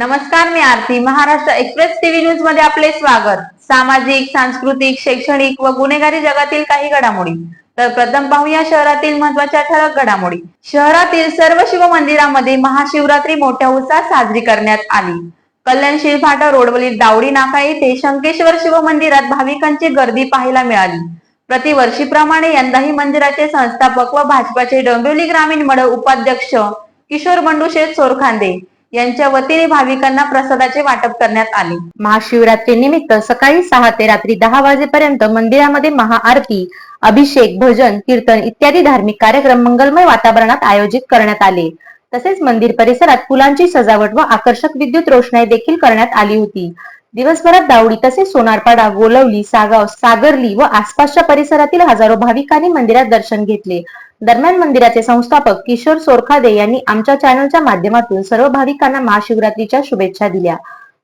नमस्कार मी Aarti. Maharashtra express TV न्यूजमध्ये आपले स्वागत. सामाजिक सांस्कृतिक शैक्षणिक व गुन्हेगारी जगातील काही घडामोडी. तर प्रथम पाहूया शहरातील महत्त्वाच्या ठळक घडामोडी. शहरातील सर्व शिव मंदिरामध्ये महाशिवरात्री मोठ्या उत्साहात साजरी करण्यात आली. कल्याण शिरफाटा रोडवरील दावडी नाका येथे शंकेश्वर शिव मंदिरात भाविकांची गर्दी पाहायला मिळाली. प्रतिवर्षीप्रमाणे यंदाही मंदिराचे संस्थापक व भाजपाचे डोंबिवली ग्रामीण मंडळ उपाध्यक्ष किशोर बंडू शेठ सोरखांदे यांच्या वतीने भाविकांना प्रसादाचे वाटप करण्यात आले. महाशिवरात्री निमित्त सकाळी सहा ते रात्री दहा वाजेपर्यंत मंदिरामध्ये महाआरती अभिषेक भजन कीर्तन इत्यादी धार्मिक कार्यक्रम मंगलमय वातावरणात आयोजित करण्यात आले. तसेच मंदिर परिसरात फुलांची सजावट व आकर्षक विद्युत रोषणाई देखील करण्यात आली होती. दिवसभरात दावडी तसेच सोनारपाडा गोलवली सागाव सागरली व आसपासच्या परिसरातील हजारो भाविकांनी मंदिरात दर्शन घेतले. दरम्यान मंदिराचे संस्थापक किशोर सोरखादे यांनी आमच्या चॅनलच्या माध्यमातून सर्व भाविकांना महाशिवरात्रीच्या शुभेच्छा दिल्या.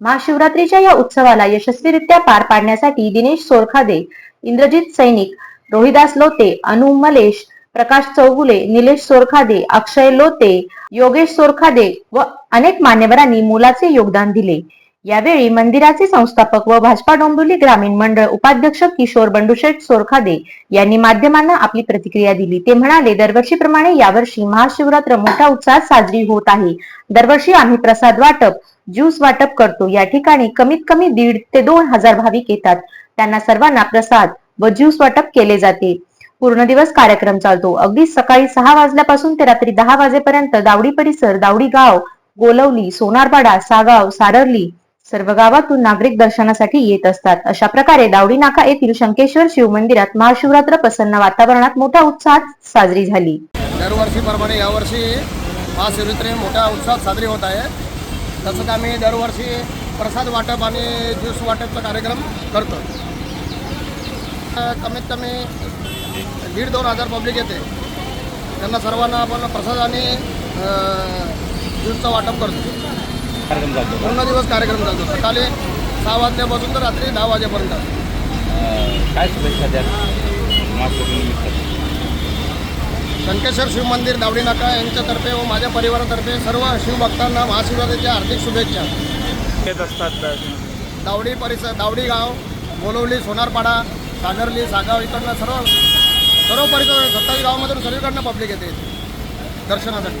महाशिवरात्रीच्या या उत्सवाला यशस्वीरित्या पार पाडण्यासाठी दिनेश सोरखादे इंद्रजित सैनिक रोहिदास लोते अनु मलेश प्रकाश चौगुले निलेश सोरखादे अक्षय लोते योगेश सोरखादे व अनेक मान्यवरांनी मोलाचे योगदान दिले. यावेळी मंदिराचे संस्थापक व भाजपा डोंबिवली ग्रामीण मंडळ उपाध्यक्ष किशोर बंडुशेठ सोरखादे यांनी माध्यमांना आपली प्रतिक्रिया दिली. ते म्हणाले दरवर्षीप्रमाणे यावर्षी महाशिवरात्र मोठ्या उत्साहात साजरी होत आहे. दरवर्षी आम्ही प्रसाद वाटप ज्यूस वाटप करतो. या ठिकाणी कमीत कमी दीड ते दोन हजार भाविक येतात. त्यांना सर्वांना प्रसाद व ज्यूस वाटप केले जाते. पूर्ण दिवस कार्यक्रम चालतो. अगदी सकाळी सहा वाजल्यापासून ते रात्री दहा वाजेपर्यंत दावडी परिसर दावडी गाव गोलवली सोनारपाडा सागाव सारर्ली सर्व गावातून नागरिक दर्शनासाठी येत असतात. अशा प्रकारे दावडी नाका येथील शंकेश्वर शिव मंदिरात महाशिवरात्र प्रसन्न वातावरणात मोठ्या उत्साहात साजरी झाली. दरवर्षीप्रमाणे यावर्षी महाशिवरात्री मोठ्या उत्साहात साजरी होत आहे. तसंच आम्ही दरवर्षी प्रसाद वाटप आणि ज्यूस वाटपचा कार्यक्रम करतो. कमीत कमी दीड दोन हजार पब्लिक येते. त्यांना सर्वांना आपण प्रसाद आणि ज्यूसचं वाटप करतो. कार्यक्रम चालतो? पूर्ण दिवस कार्यक्रम चालतो. सकाळी सहा वाजल्यापासून तर रात्री दहा वाजेपर्यंत. काय शुभेच्छा द्या शंकेश्वर शिव मंदिर दावडी नाका यांच्यातर्फे व माझ्या परिवारातर्फे सर्व शिवभक्तांना महाशिवरात्रीच्या हार्दिक शुभेच्छा. येत असतात दावडी परिसर दावडी गाव बोलवली सोनारपाडा सागरली सागाव इकडनं सर्व सर्व परिसर सत्तावीस गावामधून सगळीकडनं पब्लिक येते. दर्शनासाठी.